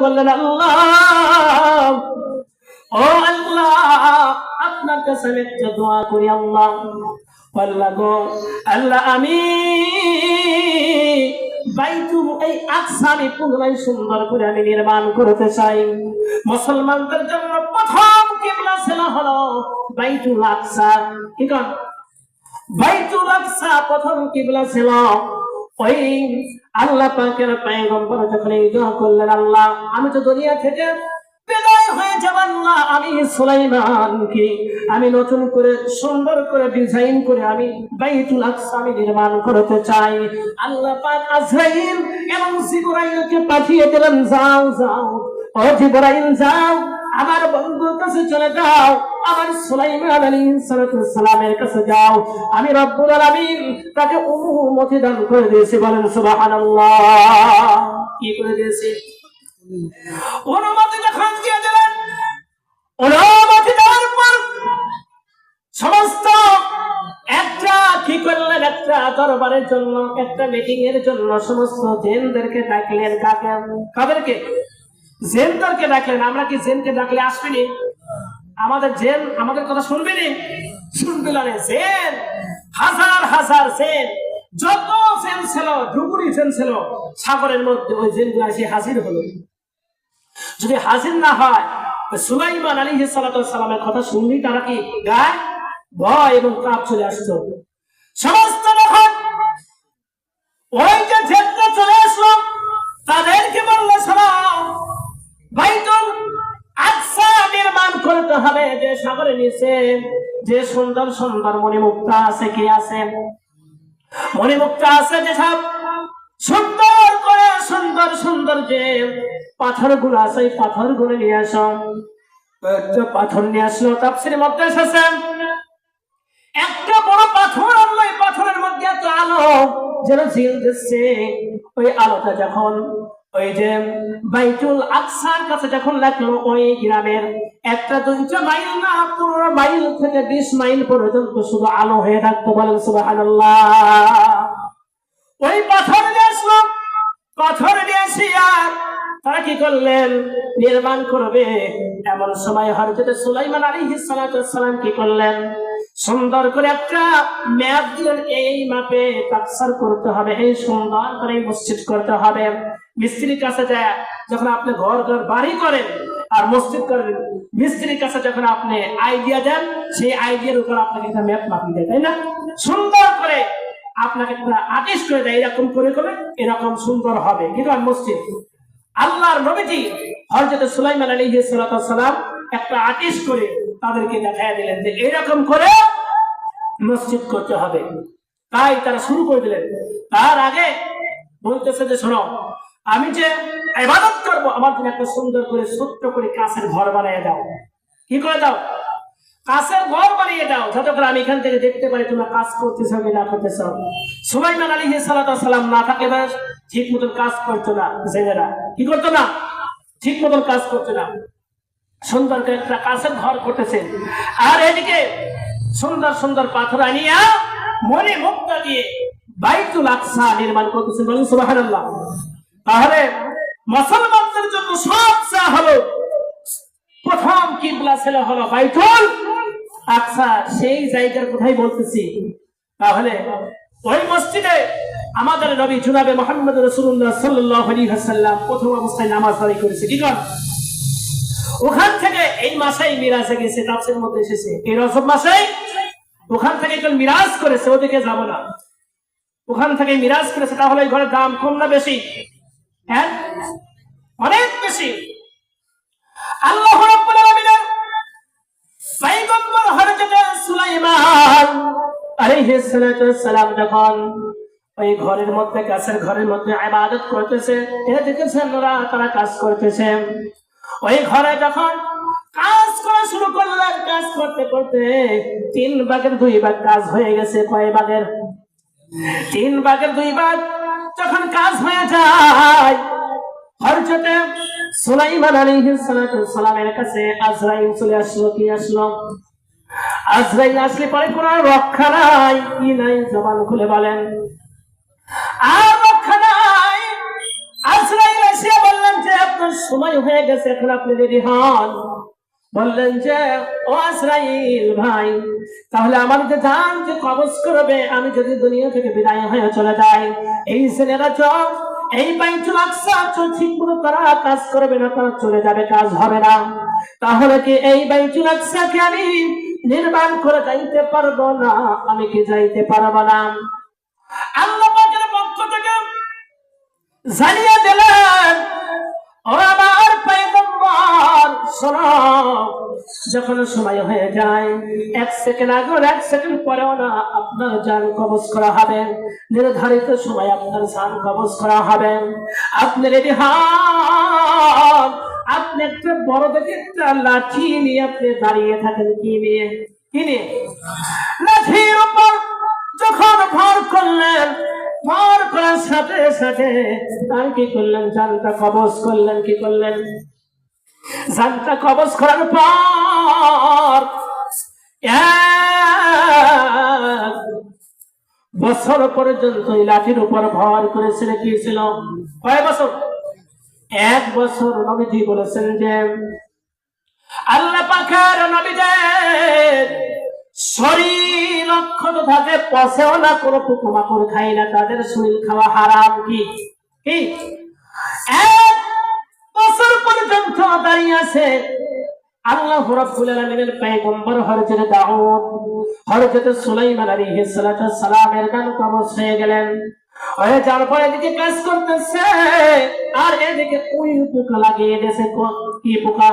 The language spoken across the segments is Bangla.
করলেন আল্লাহ, ও আল্লাহ, আপনার কাছে একটা দোয়া করি, আল্লাহ। আল্লাহ, আমি সুন্দর করে আমি নির্মাণ করতে চাই। মুসলমানদের জন্য প্রথম কিবলা ছিল হলো কি প্রথম কিবলা ছিল ওই আল্লাহ পাকের পয়গম্বর যখন এই দোয়া করলেন, আল্লাহ, আমি তো দুনিয়া থেকে আমি আমি নতুন করে, সুন্দর করে ডিজাইন করে আমি বাইতুল আকসা আমি নির্মাণ করতে চাই। আল্লাহ পাক আজরাইল এবং জিবরাইলকে পাঠিয়ে দিলেন, যাও যাও, ও জিবরাইল, যাও আমার বন্ধুর কাছে চলে যাও, আমার সুলাইমান আলাইহিস সালামের কাছে যাও। আমি রব্বুল আলামিন তাকে অনুমতি দান করে দিয়েছি, বলেন সুবহানাল্লাহ। কি করে দিয়েছি? অনুমতি যখন দিয়ে দিলেন, অনুমতি দেওয়ার পর সমস্ত একটা কি করলেন? একটা দরবারের জন্য, একটা মিটিং এর জন্য সমস্ত জেনদেরকে ডাকলেন, কাকে? কাদেরকে? জেনদেরকে ডাকলেন, আমরা কি জেনকে ডাকলে আসবেনি আমাদের জেন আমাদের কথা শুনবে না? রে, জেন! হাজার হাজার জেন! যত জেন ছিল ডুবুরি জেন ছিল, সাগরের মধ্যে ওই জেনগুলো এসে হাজির হলো। যদি হাজির না হয় সুলাইমান আলী সালামের কথা শুনলি, তারা কি গায়? ভয় এবং কাপ চলে আসতো। সমস্ত যখন ওই যে জেটটা চলে আসলো, তাদেরকে বলল শোনো বাইতুল নির্মাণ করতে হবে। যে সাগরের নিচে, যে সুন্দর সুন্দর মণিমুক্তা আছে, কি আছে? মণিমুক্তা আছে যেসব সুন্দর করে, সুন্দর সুন্দর যে পাথরগুলো আছে পাথরগুলো নিয়ে আসো। পাথর নিয়ে আসলো তাপসির মধ্যে এসেছে। একটা বড় পাথর আনলো, এই পাথরের মধ্যে এত আলো। যেন ঝিল দিচ্ছে। ওই আলোটা যখন, ওই যে বাইতুল আকসার কাছে যখন লাগল, ওই গ্রামের একটা দুইটা মাইল না, পনেরো মাইল থেকে বিশ মাইল পর্যন্ত শুধু আলো হয়ে থাকতো বলেন সুবহানাল্লাহ। ওই পাথর নিয়ে পাথর নিয়ে আর তারা কি করলেন? নির্মাণ করবে। এমন সময় হরজত সুলাইমান আলী সালাম কি করলেন? সুন্দর করে একটা ম্যাপ দিলেন এই মাপে তাকসার করতে হবে, এই সুন্দর করে মসজিদ করতে হবে। মিস্ত্রির কাছে যায়, যখন আপনি ঘর ঘর বাড়ি করেন, আর মসজিদ করেন, মিস্ত্রির কাছে যখন আপনি আইডিয়া দেন, সেই আইডিয়ার উপর আপনাকে একটা ম্যাপ মাপিয়ে দেয়, তাই না? সুন্দর করে আপনাকে একটা আদেশ করে দেয় এরকম করে করে এরকম সুন্দর হবে। কিন্তু মসজিদ? আল্লাহর নবীজি হযরত সুলাইমান আলাইহিস সালাম একটা আদেশ করে তাদেরকে দেখায় দিলেন যে এরকম করে মসজিদ করতে হবে। তাই তারা শুরু করে দিলেন। তার আগে বলতেছে যে, শোনো, আমি যে ইবাদত করব, আমার জন্য একটা সুন্দর করে, ছোট্ট করে কাছের ঘর বানিয়ে দাও। কি করে দাও? কাছের ঘর বানিয়ে দাও। যাতে করে আমি এখান থেকে দেখতে পারি তোমরা কাজ করতেছ কি না করতেছ। সুলাইমান আলী সালাম না থাকে তারা ঠিক মতন কাজ করতো না জেনেরা কি করতো না? ঠিক মতন কাজ করতো না। সুন্দর করে একটা কাছের ঘর করতেছেন। আর এদিকে সুন্দর সুন্দর পাথর আনিয়া মনে মুক্তা দিয়ে বাইতুল আকসা নির্মাণ করতেছেন বলেন, সুবহানাল্লাহ। তাহলে মুসলমানদের জন্য সবচেয়ে হলো, প্রথম কিবলা ছিল হলো বাইতুল আকসা। সেই জায়গার কোথায় বলতেছি। তাহলে ওই মসজিদে আমাদের নবী জুনাবে মোহাম্মদ রসুল্লাহ সাল্লাহ আলী হাসাল্লাম প্রথম অবস্থায় নামাজ আদায় করেছে। কি কর ওখান থেকে এই মাসেই মিরাজে গেছে তাপসের মধ্যে এসেছে। এই রজব মাসেই? ওখান থেকে একজন মিরাজ করেছে, ওদিকে যাব না। ওখান থেকে মিরাজ করেছে, তাহলে ঘরের দাম কম না বেশি? হ্যাঁ? অনেক বেশি। আল্লাহ রাব্বুল হযরত সুলাইমান আলাইহিস সালাম যখন ওই ঘরের মধ্যে, গাছের ঘরের মধ্যে ইবাদত করতেছে এটা দেখেছেন ওরা তারা কাজ করতেছে। ওই ঘরে যখন কাজ করা শুরু করলেন কাজ করতে করতে তিন ভাগের দুই ভাগ কাজ হয়ে গেছে কয় ভাগের? তিন ভাগের দুই ভাগ যখন কাজ হয়ে যায় হরজতে কাছে চলে আসলো, কি আসলো? আসলে পরে কোনো রক্ষা নাই, কি নাই, জবান খুলে বলেন। আর রক্ষা নাই বললেন যে, আপনার সময় হয়ে গেছে, এখন আপনি রেডি হন। বললেন যে, ও ভাই, তাহলে আমার যে করবে, আমি যদি দুনিয়া থেকে বিদায় হয়ে চলে যাই। এই ছেলেরা চল এই বাইতুল আকসা ঠিক মতো তারা কাজ করবে না, তারা চলে যাবে, কাজ হবে না। তাহলে কি এই বাইতুল আকসাকে আমি নির্মাণ করে যাইতে পারব না? আমি কি যাইতে পারব না? জানিয়ে দিলেন ও আমার পয়গম্বর। শোনো, যখন সময় হয়ে যায়, এক সেকেন্ড আগে এক সেকেন্ড পরেও না আপনার যান কবজ করা হবে। নির্ধারিত সময় আপনার যান কবজ করা হবে। আপনি রেডি হন? আপনি একটা বড় দেখে একটা লাঠি নিয়ে আপনি দাঁড়িয়ে থাকেন, কি নিয়ে? কি নিয়ে? লাঠির উপর যখন ভর করলেন, ভর করার সাথে সাথে আর কি করলেন? জানটা কবজ করলেন, কি করলেন? জানটা কবজ করার পর বছর পর্যন্ত এই লাঠির উপর ভর করেছিল কি ছিল কয় বছর? এক বছর নবীজি বলেছেন যে, আল্লাহ পাখের নবীদের শরীর অক্ষত থাকে পচেও না, কোনো পোকামাকড় খাই না, তাদের শরীর খাওয়া হারাম কি? কি? এক বছর পর্যন্ত দাঁড়িয়ে আছে। সালামের গান কবজ হয়ে গেলেন। হয়ে যাওয়ার এদিকে আর এদিকে ওই পোকা লাগিয়ে দিয়েছে। কি পোকা?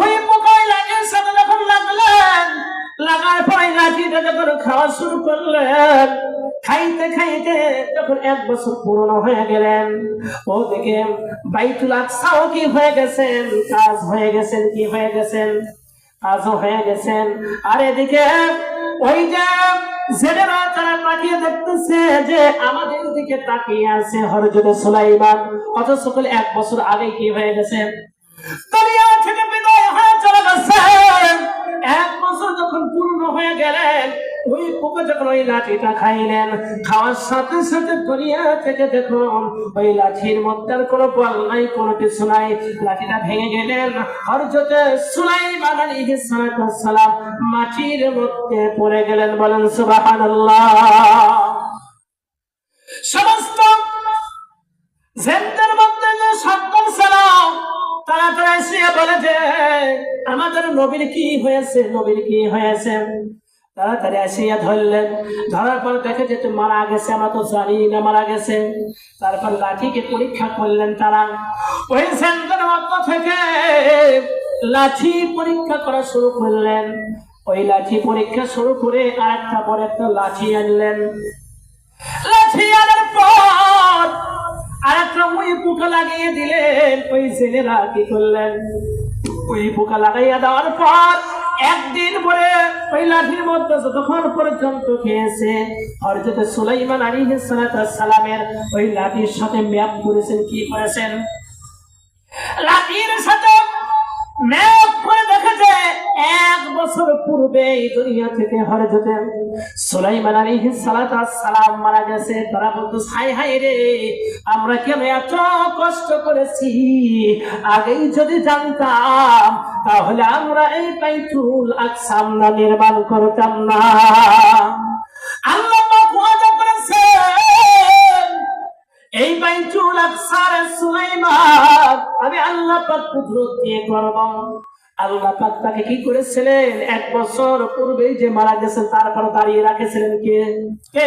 ওই পোকায় লাগিয়ে সাথে লাগলেন লাগার পরে লাঠিটা যখন খাওয়া শুরু করলেন, খাইতে খাইতে যখন এক বছর পুরনো হয়ে গেলেন ওদিকে বাইতুল আকসাও কি হয়ে গেছেন, কাজ হয়ে গেছেন, কি হয়ে গেছেন? কাজও হয়ে গেছেন। আর এদিকে ওই যে জেনেরা তারা তাকিয়ে দেখতেছে যে আমাদের দিকে তাকিয়ে আছে হরজত সুলাইমান। অথচ সকলে এক বছর আগে কি হয়ে গেছে? দুনিয়া থেকে বিদায় হয়ে চলে গেছে। এক বছর যখন পূর্ণ হয়ে গেলেন, ওই পোকা যখন ওই লাঠিটা খাইলেন, খাওয়ার সাথে সাথে দুনিয়া থেকে দেখুন, ওই লাঠির মধ্যে আর কোনো বল নাই, কোনো কিছু নাই। লাঠিটা ভেঙে গেলেন। হরজতে সুলাইমান আলাইহিস সালাতু সালাম মাটির মধ্যে পড়ে গেলেন, বলেন, সুবহানাল্লাহ। সমস্ত বলে যে, আমাদের নবীর কি হয়েছে, নবীর কি হয়েছে? তাড়াতাড়ি আসিয়া ধরলেন। ধরার পর দেখে যে তো মারা গেছে তো জানি না মারা গেছে। তারপর লাঠিকে পরীক্ষা করলেন তারা। ওই সেন্টার মধ্য থেকে লাঠি পরীক্ষা করা শুরু করলেন। ওই লাঠি পরীক্ষা শুরু করে আর একটা পর একটা লাঠি আনলেন। লাঠি আনার পর আর একটা ওই পোকা লাগিয়ে দিলেন, ওই ছেলেরা কি করলেন? ওই পোকা লাগাইয়া দেওয়ার পর একদিন পরে ওই লাঠির মধ্যে যতক্ষণ পর্যন্ত খেয়েছে হরজত সুলাইমান আলী সালামের ওই লাঠির সাথে ম্যাপ করেছেন, কি করেছেন? পূর্বে এই দুনিয়া থেকে হরজতে সুলাইমান আলাইহিস সালাতু ওয়াস সালাম মারা গেছে। তারা বলতো হাই হাই রে, আমরা কেন এত কষ্ট করেছি? আগেই যদি জানতাম, তাহলে আমরা এই বাইতুল আকসাম না নির্মাণ করতাম না। আল্লাহ এই বাইতুল আকসার সুলাইমান, আমি আল্লাহ পাক কুদরত দিয়ে করব। আল্লাহ পাক তাকে কি করেছিলেন? এক বছর পূর্বেই যে মারা গেছেন তারপর দাঁড়িয়ে রাখেছিলেন কে? কে?